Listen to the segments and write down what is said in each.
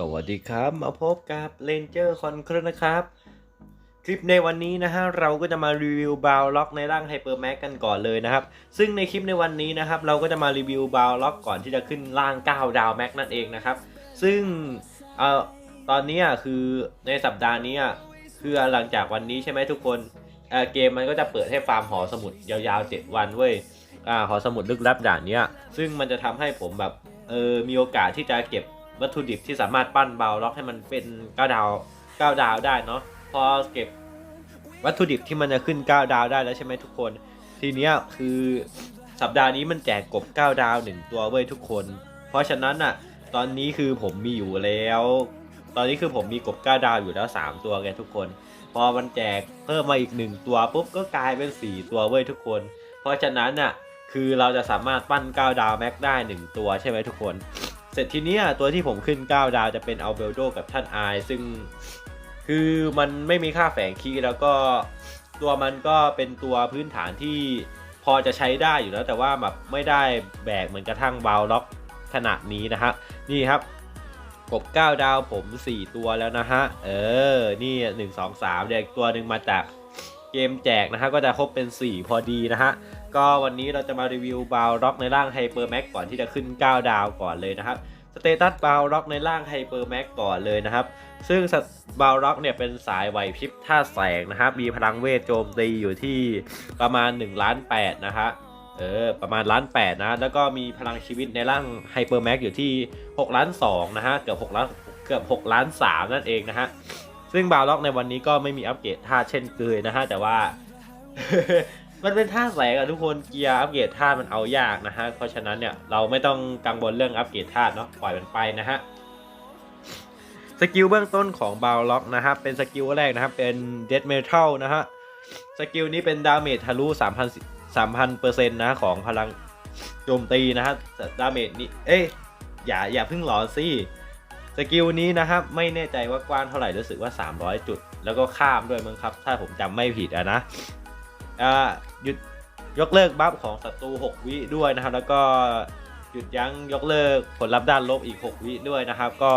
สวัสดีครับ มาพบกับ Ranger c o n ครนะครับ คลิปในวันนี้นะฮะ เราก็จะมารีวิวบาวล็อกในร่าง Hyper Max กันก่อนเลยนะครับ ซึ่งในคลิปในวันนี้นะครับ เราก็จะมารีวิวบาวล็อกก่อนที่จะขึ้นร่าง 9 ดาวแม็กนั่นเองนะครับ ซึ่งเอ่อตอนนี้คือในสัปดาห์นี้คือหลังจากวันนี้ใช่ไหมทุกคนเอ่อเกมมันก็จะเปิดให้ฟาร์มหอสมุดยาวๆ 7 วันเว้ยอ่าหอสมุดลึกลับด่านนี้ซึ่งมันจะทำให้ผมแบบเออมีโอกาสที่จะเก็บ วัตถุดิบที่สามารถปั้นเบาล็อกให้มันเป็น9ดาว9ดาวได้เนาะพอเก็บวัตถุดิบที่มันจะขึ้น9ดาวได้แล้วใช่ไหมทุกคน ทีเนี้ยคือสัปดาห์นี้มันแจกกบ9ดาว1ตัวเว้ยทุกคน เพราะฉะนั้นอะตอนนี้คือผมมีอยู่แล้ว ตอนนี้คือผมมีกบ9ดาวอยู่แล้ว3ตัวแกทุกคน พอมันแจกเพิ่มมาอีก1ตัวปุ๊บก็กลายเป็น4ตัวเว้ยทุกคน เพราะฉะนั้นอะคือเราจะสามารถปั้น9ดาวแม็กได้1ตัวใช่ไหมทุกคน เสร็จทีเนี้ยตัวที่ผมขึ้น 9 ดาวจะเป็นอัลเบลโดกับท่านอาย ซึ่งคือมันไม่มีค่าแฝงคีย์แล้วก็ตัวมันก็เป็นตัวพื้นฐานที่พอจะใช้ได้อยู่แล้ว แต่ว่าแบบไม่ได้แบกเหมือนกระทั่งบาวล็อกขนาดนี้นะฮะนี่ครับกบ 9 ดาวผม 4 ตัวแล้วนะฮะ เออ นี่ 1 2 3เด็กตัวหนึ่งมาจากเกมแจกนะฮะ ก็จะครบเป็น 4 พอดีนะฮะ ก็วันนี้เราจะมารีวิวบาวล็อกในร่างไฮเปอร์แม็กก่อนที่จะขึ้น 9 ดาวก่อนเลยนะครับสเตตัสบาวล็อกในร่างไฮเปอร์แม็กก่อนเลยนะครับ ซึ่งบาวล็อกเนี่ยเป็นสายไหวพริบท่าแสงนะครับ มีพลังเวทโจมตีอยู่ที่ประมาณ1ล้าน8นะฮะเออประมาณล้าน8นะแล้วก็มีพลังชีวิตในร่างไฮเปอร์แม็กอยู่ที่6ล้าน2นะฮะเกือบ6ล้านเกือบ6ล้าน3นั่นเองนะฮะซึ่งบาวล็อกในวันนี้ก็ไม่มีอัปเกรดท่าเช่นเคยนะฮะแต่ว่า มันเป็นท่าแสงอะทุกคนเกียร์อัปเกรดท่ามันเอายากนะฮะเพราะฉะนั้นเนี่ยเราไม่ต้องกังวลเรื่องอัปเกรดท่าเนาะปล่อยมันไปนะฮะสกิลเบื้องต้นของบาวล็อกนะครับเป็นสกิลแรกนะครับเป็นเด d เมทัลนะฮะสกิลนี้เป็นดาเมจทะลุ3,000 3,000เปอร์เซ็นต์นะของพลังโจมตีนะฮะดาเมจนี้เอ้ยอย่าอย่าเพิ่งหลอนสิสกิลนี้นะครับไม่แน่ใจว่ากว้างเท่าไหร่รู้สึกว่า 300 จุด แล้วก็ข้ามด้วยมั้งครับ ถ้าผมจำไม่ผิดอะนะ หยุดยกเลิกบัฟของศัตรู 6 วิด้วยนะครับ แล้วก็หยุดยั้งยกเลิกผลลัพธ์ด้านลบอีก 6 วิด้วยนะครับ ก็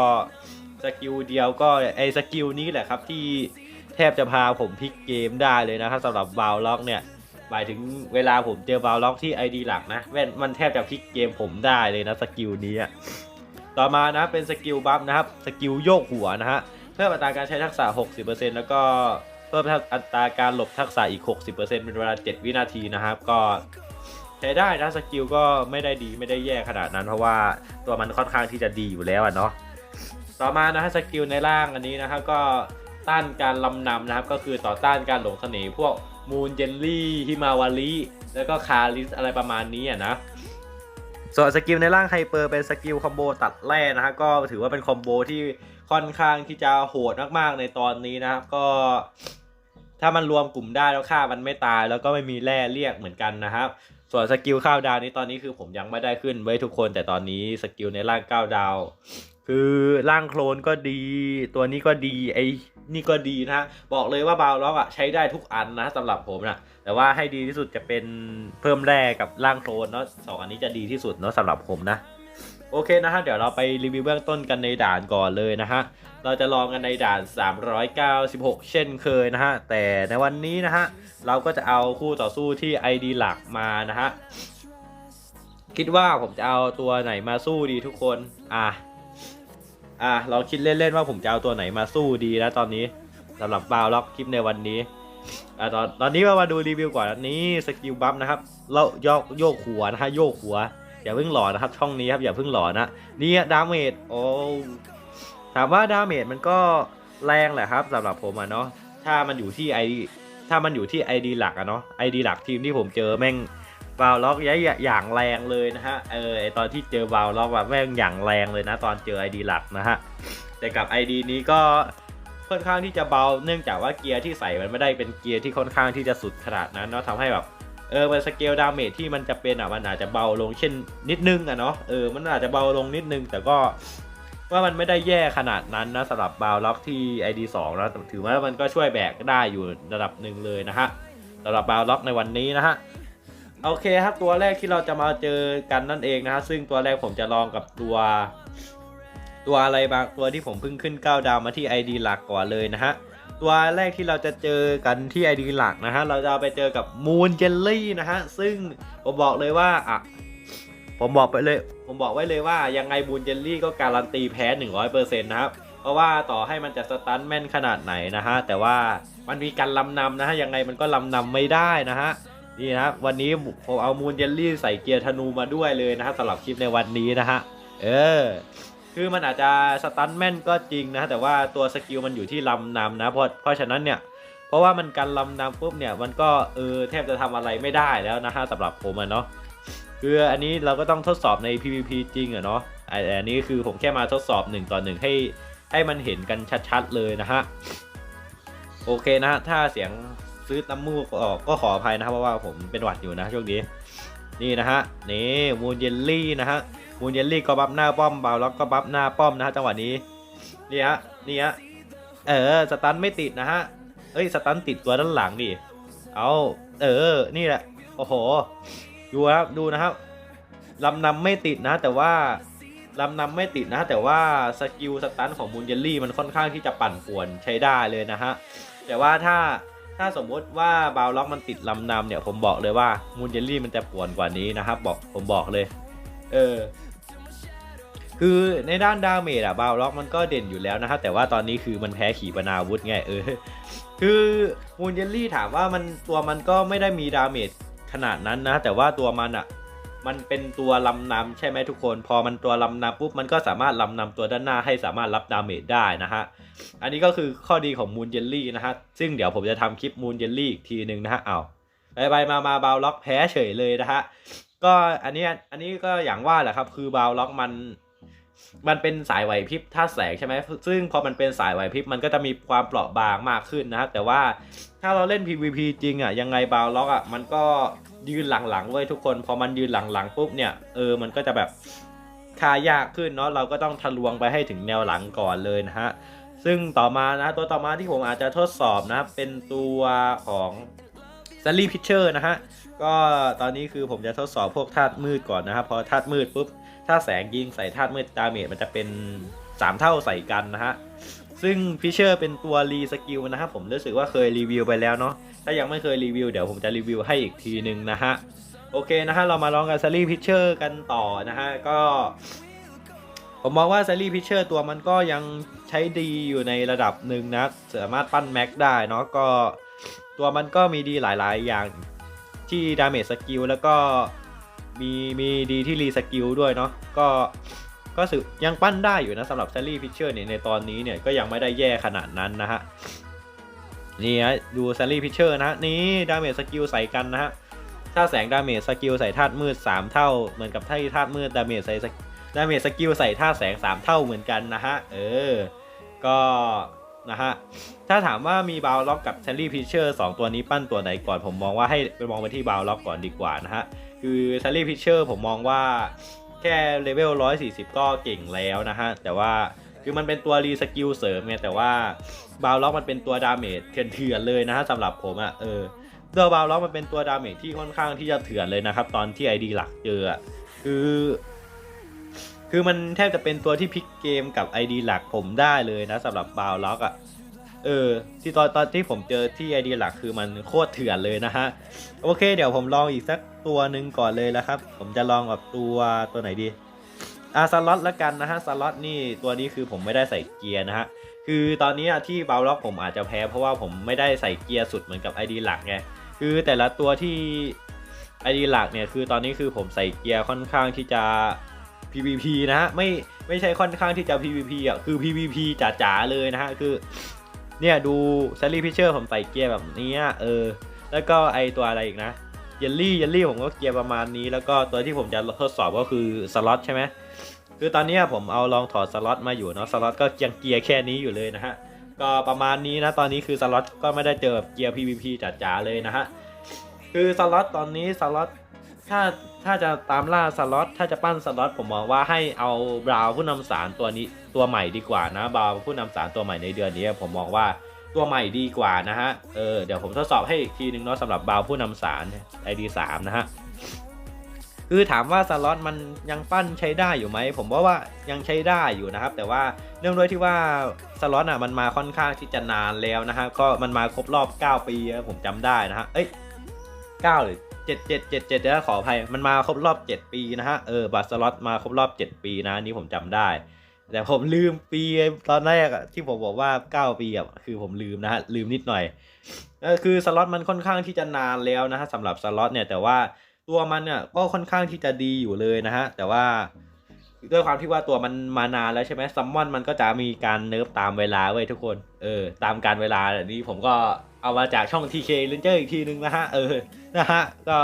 สกิลเดียวก็ไอสกิลนี้แหละครับที่แทบจะพาผมพลิกเกมได้เลยนะครับสำหรับบาวล็อกเนี่ยหมายถึงเวลาผมเจอบาวล็อกที่ ID หลักนะแว่นมันแทบจะพลิกเกมผมได้เลยนะสกิลนี้อะต่อมานะเป็นสกิลบัฟนะครับสกิลโยกหัวนะฮะเพิ่มอัตราการใช้ทักษะ 60%แล้วก็ เพิ่มอัตราการหลบทักษะอีก 60%เป็นเวลา 7 วินาทีนะครับ ก็ใช้ได้นะสกิลก็ไม่ได้ดีไม่ได้แย่ขนาดนั้น เพราะว่าตัวมันค่อนข้างที่จะดีอยู่แล้วอะเนาะต่อมานะฮะสกิลในร่างอันนี้นะครับก็ต้านการลำนำนะครับ ก็คือต่อต้านการหลงเสน่ห์พวกมูนเจนลี่ฮิมาวารีแล้วก็คาริสอะไรประมาณนี้อะนะส่วนสกิลในร่างไฮเปอร์เป็นสกิลคอมโบตัดแร่นะฮะก็ถือว่าเป็นคอมโบที่ค่อนข้างที่จะโหดมากๆในตอนนี้นะครับ ก็ ถ้ามันรวมกลุ่มได้แล้วฆ่ามันไม่ตาย แล้วก็ไม่มีแร่เรียกเหมือนกันนะครับ ส่วนสกิลข้าวดาวนี้ตอนนี้คือผมยังไม่ได้ขึ้นไว้ทุกคน แต่ตอนนี้สกิลในร่างก้าวดาว คือร่างโคลนก็ดี ตัวนี้ก็ดีไอ้นี่ก็ดีนะบอกเลยว่าบาวล็อกอะใช้ได้ทุกอันนะสำหรับผมนะแต่ว่าให้ดีที่สุดจะเป็นเพิ่มแร่กับร่างโคลนเนาะสองอันนี้จะดีที่สุดเนาะสำหรับผมนะ โอเคนะฮะเดี๋ยวเราไปรีวิวเบื้องต้นกันในด่านก่อนเลยนะฮะเราจะลองกันในด่าน 396 เช่นเคยนะฮะแต่ในวันนี้นะฮะเราก็จะเอาคู่ต่อสู้ที่ ID หลักมานะฮะคิดว่าผมจะเอาตัวไหนมาสู้ดีทุกคนอะอะเราคิดเล่นๆว่าผมจะเอาตัวไหนมาสู้ดีนะตอนนี้สำหรับบาวล็อกคลิปในวันนี้อะตอนตอนนี้เรามาดูรีวิวก่อนนนี้สกิลบัฟนะครับเราโยกโยกหัวนะฮะโยกหัว อย่าเพิ่งหลอนนะครับ ช่องนี้ครับอย่าเพิ่งหลอนนะนี่ดาเมจโอ้ถามว่าดาเมจมันก็แรงแหละครับสำหรับผมอะเนาะถ้ามันอยู่ที่ไอถ้ามันอยู่ที่ไอดีหลักอะเนาะไอดีหลักทีมที่ผมเจอแม่งวาลล็อกย้ายอย่างแรงเลยนะฮะเออไอตอนที่เจอวาลล็อกแบบแม่งอย่างแรงเลยนะ ตอนเจอไอดีหลักนะฮะแต่กับไอดีนี้ก็ค่อนข้างที่จะเบาเนื่องจากว่าเกียร์ที่ใส่มันไม่ได้เป็นเกียร์ที่ค่อนข้างที่จะสุดขนาดนั้นเนาะทำให้แบบ เออมันสเกลดาเมจที่มันจะเป็นอะมันอาจจะเบาลงเช่นนิดนึงอะเนาะเออมันอาจจะเบาลงนิดนึง แต่ก็ว่ามันไม่ได้แย่ขนาดนั้นนะสำหรับบาวล็อกที่ ID 2นะถือว่ามันก็ช่วยแบกได้อยู่ระดับหนึ่งเลยนะฮะสำหรับบาวล็อกในวันนี้นะฮะโอเคครับตัวแรกที่เราจะมาเจอกันนั่นเองนะฮะซึ่งตัวแรกผมจะลองกับตัว ตัวอะไรบางตัวที่ผมเพิ่งขึ้น9ดาวมาที่ ID หลักก่อนเลยนะฮะ ตัวแรกที่เราจะเจอกันที่ ID หลักนะฮะ เราจะไปเจอกับมูนเจลลี่นะฮะ ซึ่งผมบอกเลยว่าอะผมบอกไปเลย ผมบอกไว้เลยว่ายังไงมูนเจลลี่ก็การันตีแพ้ 100%นะครับ เพราะว่าต่อให้มันจะสตันแม่นขนาดไหนนะฮะ แต่ว่ามันมีการลำนำนะฮะ ยังไงมันก็ลำนำไม่ได้นะฮะ นี่นะครับวันนี้ผมเอามูนเจลลี่ใส่เกียร์ธนูมาด้วยเลยนะครับสำหรับคลิปในวันนี้นะฮะ เออ คือมันอาจจะสตันแม่นก็จริงนะ แต่ว่าตัวสกิลมันอยู่ที่ลำนำนะเพราะเพราะฉะนั้นเนี่ยเพราะว่ามันกันลำนำปุ๊บเนี่ยมันก็เออแทบจะทำอะไรไม่ได้แล้วนะฮะสำหรับผมอะเนาะคืออันนี้เราก็ต้องทดสอบใน PVP จริงอะเนาะไออันนี้คือผมแค่มาทดสอบ1ต่อ1ให้ให้มันเห็นกันชัดๆเลยนะฮะโอเคนะฮะถ้าเสียงซื้อน้ำมูกออกก็ขออภัยนะครับเพราะว่าผมเป็นหวัดอยู่นะช่วงนี้นี่นะฮะนี่มูนเยลลี่นะฮะ มูนเยลลี่ก็บัฟหน้าป้อมเบาล้วก็บัฟหน้าป้อมนะฮะจังหวะนี้นี่ฮะนี่ฮะเออสตันไม่ติดนะฮะเอ้ยสตันติดตัวด้านหลังดิเอาเออนี่แหละโอ้โหดูครับดูนะครับลำนำไม่ติดนะแต่ว่าลำนำไม่ติดนะแต่ว่าสกิลสตันของมูนเยลลี่มันค่อนข้างที่จะปั่นป่วนใช้ได้เลยนะฮะแต่ว่าถ้าถ้าสมมุติว่าบาวล็อกมันติดลำนำเนี่ยผมบอกเลยว่ามูนเจลลี่มันจะป่วนกว่านี้นะครับบอกผมบอกเลย เออ คือในด้านดาเมจอะบาวล็อกมันก็เด่นอยู่แล้วนะครับแต่ว่าตอนนี้คือมันแพ้ขีปนาวุธไงเออคือมูนเจลลี่ถามว่ามันตัวมันก็ไม่ได้มีดาเมจขนาดนั้นนะ แต่ว่าตัวมันอะมันเป็นตัวลำนำใช่ไหมทุกคน พอมันตัวลำนำปุ๊บมันก็สามารถลำนำตัวด้านหน้าให้สามารถรับดาเมจได้นะฮะ อันนี้ก็คือข้อดีของมูนเจลลี่นะฮะ ซึ่งเดี๋ยวผมจะทำคลิปมูนเจลลี่อีกทีหนึ่งนะฮะเอาไปไปมามาบาวล็อกแพ้เฉยเลยนะฮะ ก็อันนี้อันนี้ก็อย่างว่าแหละครับ คือบาวล็อกมัน มันเป็นสายไหวพริบท่าแสงใช่ไหมซึ่งพอมันเป็นสายไหวพริบมันก็จะมีความเปราะบางมากขึ้นนะครับแต่ว่าถ้าเราเล่น PVP จริงอะยังไงบาวล็อกอะมันก็ยืนหลังๆเว้ยทุกคน พอมันยืนหลังๆปุ๊บเนี่ยเออมันก็จะแบบคายากขึ้นเนาะเราก็ต้องทะลวงไปให้ถึงแนวหลังก่อนเลยนะฮะซึ่งต่อมานะตัวต่อมาที่ผมอาจจะทดสอบนะเป็นตัวของซัลลี่พิชเชอร์นะฮะก็ตอนนี้คือผมจะทดสอบพวกธาตุมืดก่อนนะครับพอธาตุมืดปุ๊บ ถ้าแสงยิงใส่ธาตุมืดดาเมจมันจะเป็น 3 เท่าใส่กันนะฮะ ซึ่งพิเชอร์เป็นตัวรีสกิลนะครับผมรู้สึกว่าเคยรีวิวไปแล้วเนาะ ถ้ายังไม่เคยรีวิวเดี๋ยวผมจะรีวิวให้อีกทีนึงนะฮะ โอเคนะฮะเรามาลองกันซัลลี่พิเชอร์กันต่อนะฮะก็ผมมองว่าซ a รี่พิเชอร์ตัวมันก็ยังใช้ดีอยู่ในระดับหนึ่งนะ สามารถปั้นแม็กได้เนาะก็ตัวมันก็มีดีหลายๆ อย่างที่ดาเมจสกิลแล้วก็ มีมีดีที่รีสกิลด้วยเนาะก็ก็สึยังปั้นได้อยู่นะสำหรับแซ a รี่พิชเชอร์เนี่ยในตอนนี้เนี่ยก็ยังไม่ได้แย่ขนาดนั้นนะฮะนี่ฮะดูแซ a รี่พิชเชอร์นะนี่ดาเมจสกิลใส่กันนะฮะถ้าแสงดาเมจสกิลใส่ธาตุมืด 3 เท่า เหมือนกับที่ธาตุมืดดาเมจใส่ดาเมจสกิลใส่ท่าแสง 3 เท่าเหมือนกันนะฮะเออก็นะฮะถ้าถามว่ามีบาวล็อกกับแซลลี่พิชเชอร์สตัวนี้ปั้นตัวไหนก่อนผมมองว่าให้ไปมองไปที่บาวล็อกก่อนดีกว่านะฮะ คือซลลี่พิเชอร์ผมมองว่าแค่เลเวล 140 ก็เก่งแล้วนะฮะ แต่ว่าคือมันเป็นตัวรีสกิลเสริมไงแต่ว่าบาวล็อกมันเป็นตัวดาเมจเถื่อนๆเลยนะฮะสำหรับผมอะ่ะเออตัวบาวล็อกมันเป็นตัวดาเมจที่ค่อนข้างที่จะเถื่อนเลยนะครับ ตอนที่ไอดีหลักเจออคือ คือมันแทบจะเป็นตัวที่พลิกเกมกับ ID หลักผมได้เลยนะสำหรับบาวล็อกอะ่ะ เออที่ตอนตอนที่ผมเจอที่ ID หลักคือมันโคตรเถื่อนเลยนะฮะ โอเค เดี๋ยวผมลองอีกสักตัวหนึ่งก่อนเลยแล้วครับ ผมจะลองกับตัวตัวไหนดีอาสล็อตละกันนะฮะสล็อตนี่ตัวนี้คือผมไม่ได้ใส่เกียร์นะฮะคือตอนนี้ที่บาวล็อกผมอาจจะแพ้เพราะว่าผมไม่ได้ใส่เกียร์สุดเหมือนกับ ID หลักไงคือแต่ละตัวที่ ID หลักเนี่ยคือตอนนี้คือผมใส่เกียร์ค่อนข้างที่จะ PVP นะฮะไม่ไม่ใช่ค่อนข้างที่จะ PVP อะคือ PVP จ๋าๆเลยนะฮะคือ เนี่ยดูซลลี่พิเชอร์ผมใส่เกียร์แบบนี้เออ แล้วก็ไอตัวอะไรอีกนะเยลลี่เยลลี่ผมก็เกียร์ประมาณนี้ แล้วก็ตัวที่ผมจะทดสอบก็คือสล็อตใช่ไหมคือตอนนี้ผมเอาลองถอดสล็อตมาอยู่เนาะสล็อตก็ยังเกียร์แค่นี้อยู่เลยนะฮะก็ประมาณนี้นะตอนนี้คือสล็อตก็ไม่ได้เจอแบบเกียร์ PVP จ๋าๆเลยนะฮะคือสล็อตตอนนี้สล็อต ถ้าถ้าจะตามล่าสล็อตถ้าจะปั้นสล็อตผมมองว่าให้เอาบราวน์ผู้นำสารตัวนี้ตัวใหม่ดีกว่านะบราวน์ผู้นำสารตัวใหม่ในเดือนนี้ผมมองว่าตัวใหม่ดีกว่านะฮะเออเดี๋ยวผมทดสอบให้อีกทีนึงเนาะสำหรับบราวน์ผู้นำสาร ID 3นะฮะคือถามว่าสล็อตมันยังปั้นใช้ได้อยู่ไหมผมว่าว่ายังใช้ได้อยู่นะครับ แต่ว่าเนื่องด้วยที่ว่าสล็อตอะมันมาค่อนข้างที่จะนานแล้วนะฮะก็มันมาครบรอบ 9 ปีผมจำได้นะฮะเอ้ย9หรือ 7 7 7 7เจ็ดี๋ยวขออภัยมันมาครบรอบ7ปีนะฮะเออบัตรสลอตมาครบรอบ7ปีนะนนี้ผมจำได้ แต่ผมลืมปีตอนแรกที่ผมบอกว่า9ปีอะคือผมลืมนะฮะลืมนิดหน่อยคือสล็อตมันค่อนข้างที่จะนานแล้วนะฮะสำหรับสล็อตเนี่ยแต่ว่าตัวมันเนี่ยก็ค่อนข้างที่จะดีอยู่เลยนะฮะแต่ว่าด้วยความที่ว่าตัวมันมานานแล้วใช่ไหมซัมมอนมันก็จะมีการเนิร์ฟตามเวลาเว้ยทุกคน เออ ตามการเวลาอันนี้ผมก็ เอามาจากช่อง TK Ranger อีกทีนึงนะฮะ เออ นะฮะ ก็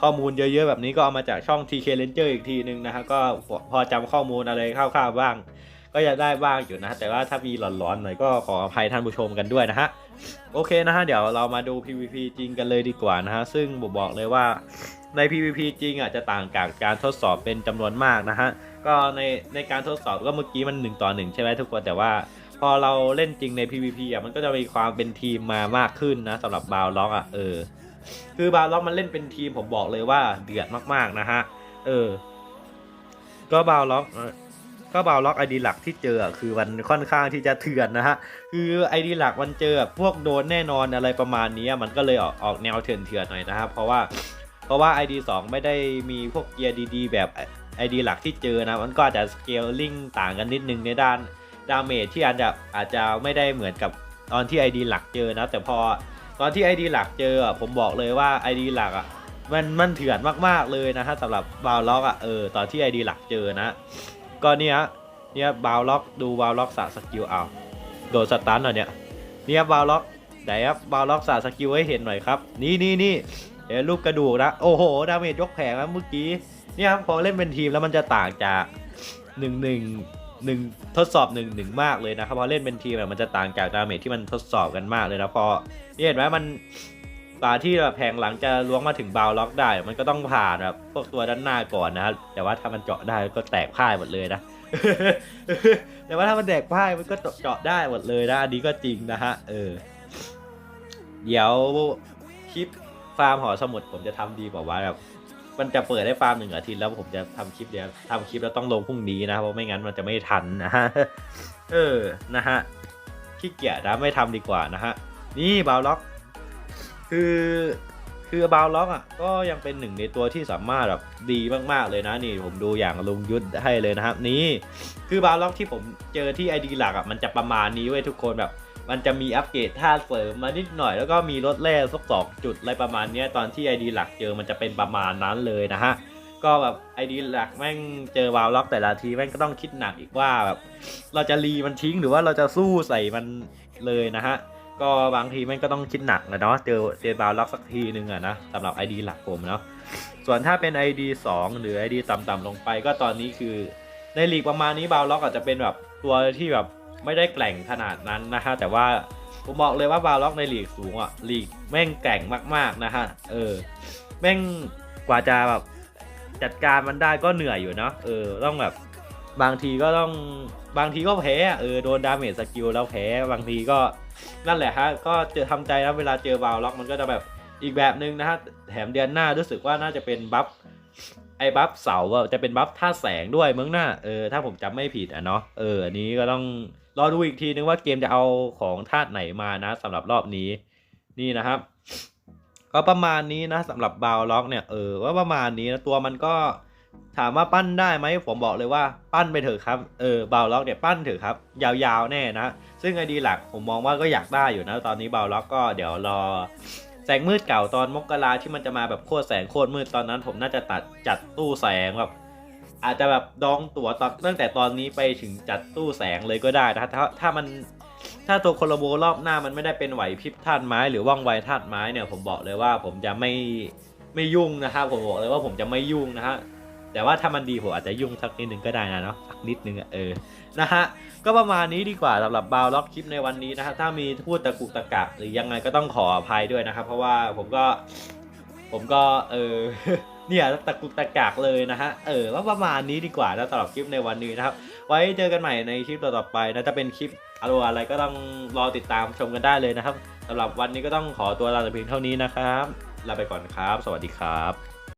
ข้อมูลเยอะๆแบบนี้ก็เอามาจากช่อง TK Ranger อีกทีนึงนะฮะ ก็พอจำข้อมูลอะไรคร่าวๆบ้าง ก็จะได้บ้างอยู่นะ แต่ว่าถ้ามีหลอนๆหน่อยก็ขออภัยท่านผู้ชมกันด้วยนะฮะ โอเคนะฮะ เดี๋ยวเรามาดู PVP จริงกันเลยดีกว่านะฮะ ซึ่งผมบอกเลยว่าใน PVP จริงอะจะต่างจากการทดสอบเป็นจำนวนมากนะฮะ ก็ในในการทดสอบก็เมื่อกี้มัน1ต่อ1ใช่ไหมทุกคน แต่ว่า พอเราเล่นจริงใน PVP อะมันก็จะมีความเป็นทีมมามากขึ้นนะสำหรับบาวล็อกอะเออ คือบาล็อกมันเล่นเป็นทีมผมบอกเลยว่าเดือดมากๆนะฮะเออ ก็บาล็อกก็บาล็อกไอดีหลักที่เจอคือมันค่อนข้างที่จะเถื่อนนะฮะคือไอดีหลักมันเจอพวกโดนแน่นอนอะไรประมาณนี้มันก็เลยออกออกแนวเถื่อนเถื่อนๆหน่อยนะครับเพราะว่าเพราะว่า ID 2 ไม่ได้มีพวกเกียร์ดีๆแบบ ID หลักที่เจอนะ มันก็อาจจะสเกลลิ่งต่างกันนิดนึงในด้าน ดาเมจที่อาจจะอาจจะไม่ได้เหมือนกับตอนที่ ID หลักเจอนะ แต่พอตอนที่ ID หลักเจอผมบอกเลยว่า ID หลักอะมันมันเถื่อนมากๆเลยนะฮะสำหรับบาวล็อกอะเออตอนที่ ID หลักเจอนะก็เนี่ยเนี่ยบาวล็อกดูบาวล็อกสะสกิลเอาโดนสตันหน่อยเนี่ยเนี่ยบาวล็อกไหนครับบาวล็อกสะสกิลให้เห็นหน่อยครับ นี่นี่นี่เดี๋ยวรูปกระดูกนะ โอ้โห ดาเมจยกแผงแล้วเมื่อกี้ เนี่ยครับพอเล่นเป็นทีมแล้วมันจะต่างจากหนึ่งหนึ่ง หนึ่งทดสอบหนึ่งหนึ่งมากเลยนะครับพอเล่นเป็นทีมแบบมันจะต่างจากดาเมจที่มันทดสอบกันมากเลยนะพอนี่เห็นไหมมันตาที่แบบแผงหลังจะล้วงมาถึงบาวล็อกได้ มันก็ต้องผ่านแบบพวกตัวด้านหน้าก่อนนะแต่ว่าถ้ามันเจาะได้ก็แตกพ่ายหมดเลยนะ แต่ว่าถ้ามันแตกพ่ายมันก็เจาะได้หมดเลยนะอันนี้ก็จริงนะฮะเออ เดี๋ยวคลิปฟาร์มหอสมุดผมจะทำดีกว่าว่าแบบ มันจะเปิดได้ฟาร์มหนึ่งอาทิตย์แล้วผมจะทำคลิปเดียวทำคลิปแล้วต้องลงพรุ่งนี้นะเพราะไม่งั้นมันจะไม่ทันนะฮะเออนะฮะขี้เกียจนะไม่ทำดีกว่านะฮะนี่บาวล็อก คือคือบาวล็อกอะก็ยังเป็นหนึ่งในตัวที่สามารถแบบดีมากๆเลยนะนี่ผมดูอย่างลุงยุทธให้เลยนะครับ นี่คือบาวล็อกที่ผมเจอที่ไอดีหลักอะมันจะประมาณนี้เว้ยทุกคนแบบ มันจะมีอัปเกรดท่าเสริมมานิดหน่อย แล้วก็มีรถแร่สักสองจุดอะไรประมาณนี้ตอนที่ไอดีหลักเจอมันจะเป็นประมาณนั้นเลยนะฮะ ก็แบบไอดีหลักแม่งเจอวาวล็อกแต่ละทีแม่งก็ต้องคิดหนักอีกว่าแบบเราจะรีมันทิ้งหรือว่าเราจะสู้ใส่มันเลยนะฮะก็บางทีแม่งก็ต้องคิดหนักนะเนาะเจอเจอบาวล็อกสักทีนึงอะนะสำหรับ ID หลักผมเนาะส่วนถ้าเป็น ID 2 หรือ ID ต่ำๆลงไป ก็ตอนนี้คือในลีกประมาณนี้บาวล็อกอาจจะเป็นแบบตัวที่แบบ ไม่ได้แกร่งขนาดนั้นนะฮะแต่ว่าผมบอกเลยว่าบาล็อกในลีกสูงอะลีกแม่งแกร่งมากๆนะฮะเออแม่งกว่าจะแบบจัดการมันได้ก็เหนื่อยอยู่เนาะเออต้องแบบบางทีก็ต้องบางทีก็แพ้อเออโดนดาเมจสกิลแล้วแพ้บางทีก็นั่นแหละฮะก็เจอทำใจนะเวลาเจอบาล็อกมันก็จะแบบอีกแบบหนึ่งนะฮะแถมเดือนหน้ารู้สึกว่าน่าจะเป็นบัฟไอ้บัฟเสาอะจะเป็นบัฟท่าแสงด้วยมึงน่าเออถ้าผมจำไม่ผิดอะเนาะเอออันนี้ก็ต้อง รอดูอีกทีนึงว่าเกมจะเอาของธาตุไหนมานะสำหรับรอบนี้นี่นะครับ ก็ประมาณนี้นะสำหรับบาวล็อกเนี่ยเออว่าประมาณนี้นะตัวมันก็ถามว่าปั้นได้ไหมผมบอกเลยว่าปั้นไปเถอะครับเออบาวล็อกเนี่ยปั้นเถอะครับ ยาวๆแน่นะ ซึ่งไอดีหลักผมมองว่าก็อยากได้อยู่นะตอนนี้บาวล็อกก็เดี๋ยวรอแสงมืดเก่าตอนมกราที่มันจะมาแบบโคตรแสงโคตรมืดตอนนั้น ผมน่าจะตัดจัดตู้แสงแบบ อาจจะแบบดองตั๋วตอนตั้งแต่ตอนนี้ไปถึงจัดตู้แสงเลยก็ได้นะถ้าถ้ามันถ้าตัวโคโลโบรอบหน้ามันไม่ได้เป็นไหวพริบธาตุไม้หรือว่องไวธาตุไม้เนี่ยผมบอกเลยว่าผมจะไม่ไม่ยุ่งนะครับผมบอกเลยว่าผมจะไม่ยุ่งนะฮะแต่ว่าถ้ามันดีผมอาจจะยุ่งสักนิดนึงก็ได้นะเนาะสักนิดนึงอะเออนะฮะก็ประมาณนี้ดีกว่าสำหรับบาวล็อกคลิปในวันนี้นะฮะถ้ามีพูดตะกุกตะกักหรือยังไงก็ต้องขออภัยด้วยนะครับเพราะว่าผมก็ผมก็เออ เนี่ยตะกุกตะกักเลยนะฮะเออว่าประมาณนี้ดีกว่านะสำหรับคลิปในวันนี้นะครับ ไว้เจอกันใหม่ในคลิปต่อๆไปนะจะเป็นคลิปอะไรอะไรก็ต้องรอติดตามชมกันได้เลยนะครับสำหรับวันนี้ก็ต้องขอตัวลาไปเพียงเท่านี้นะครับลาไปก่อนครับ สวัสดีครับ